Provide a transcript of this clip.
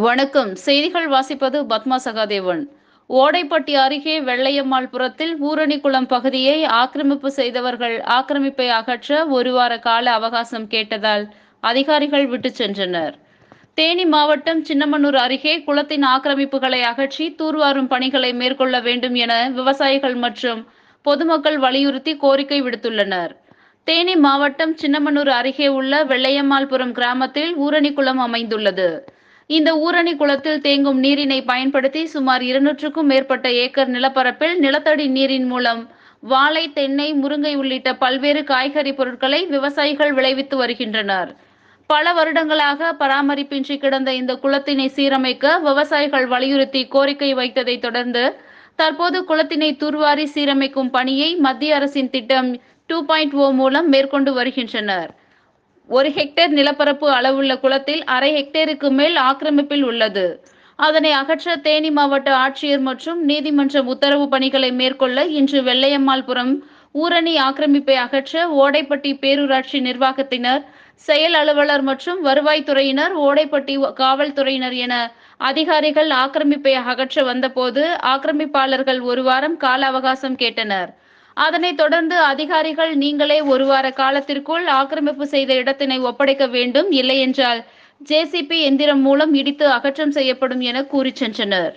வணக்கம். செய்திகள் வாசிப்பது பத்மா சகாதேவன். ஓடைப்பட்டி அருகே வெள்ளையம்மாள்புரத்தில் ஊரணிக்குளம் பகுதியை ஆக்கிரமிப்பு செய்தவர்கள் ஆக்கிரமிப்பை அகற்ற ஒரு வார கால அவகாசம் கேட்டதால் அதிகாரிகள் விட்டுச் சென்றனர். தேனி மாவட்டம் சின்னமனூர் அருகே குளத்தின் ஆக்கிரமிப்புகளை அகற்றி தூர்வாரும் பணிகளை மேற்கொள்ள வேண்டும் என விவசாயிகள் மற்றும் பொதுமக்கள் வலியுறுத்தி கோரிக்கை விடுத்துள்ளனர். தேனி மாவட்டம் சின்னமனூர் அருகே உள்ள வெள்ளையம்மாள்புரம் கிராமத்தில் ஊரணிக்குளம் அமைந்துள்ளது. இந்த ஊரணி குளத்தில் தேங்கும் நீரினை பயன்படுத்தி சுமார் இருநூற்றுக்கும் மேற்பட்ட ஏக்கர் நிலப்பரப்பில் நிலத்தடி நீரின் மூலம் வாழை தென்னை முருங்கை உள்ளிட்ட பல்வேறு காய்கறி பொருட்களை விவசாயிகள் விளைவித்து வருகின்றனர். பல வருடங்களாக பராமரிப்பின்றி கிடந்த இந்த குளத்தினை சீரமைக்க விவசாயிகள் வலியுறுத்தி கோரிக்கை வைத்ததை தொடர்ந்து தற்போது குளத்தினை தூர்வாரி சீரமைக்கும் பணியை மத்திய அரசின் திட்டம் டூ பாயிண்ட் ஓ மூலம் மேற்கொண்டு வருகின்றனர். ஒரு ஹெக்டேர் நிலப்பரப்பு அளவுள்ள குளத்தில் அரை ஹெக்டேருக்கு மேல் ஆக்கிரமிப்பில் உள்ளது. அதனை அகற்ற தேனி மாவட்ட ஆட்சியர் மற்றும் நீதிமன்ற உத்தரவு பணிகளை மேற்கொள்ள இன்று வெள்ளையம்மாள்புரம் ஊரணி ஆக்கிரமிப்பை அகற்ற ஓடைப்பட்டி பேரூராட்சி நிர்வாகத்தினர் செயல் அலுவலர் மற்றும் வருவாய்த்துறையினர் ஓடைப்பட்டி காவல்துறையினர் என அதிகாரிகள் ஆக்கிரமிப்பை அகற்ற வந்தபோது ஆக்கிரமிப்பாளர்கள் ஒரு வாரம் கால அவகாசம் கேட்டனர். அதனைத் தொடர்ந்து அதிகாரிகள் நீங்களே ஒரு வார காலத்திற்குள் ஆக்கிரமிப்பு செய்த இடத்தினை ஒப்படைக்க வேண்டும் இல்லையென்றால் ஜேசிபி எந்திரம் மூலம் இடித்து அகற்றம் செய்யப்படும் என கூறி சென்றனர்.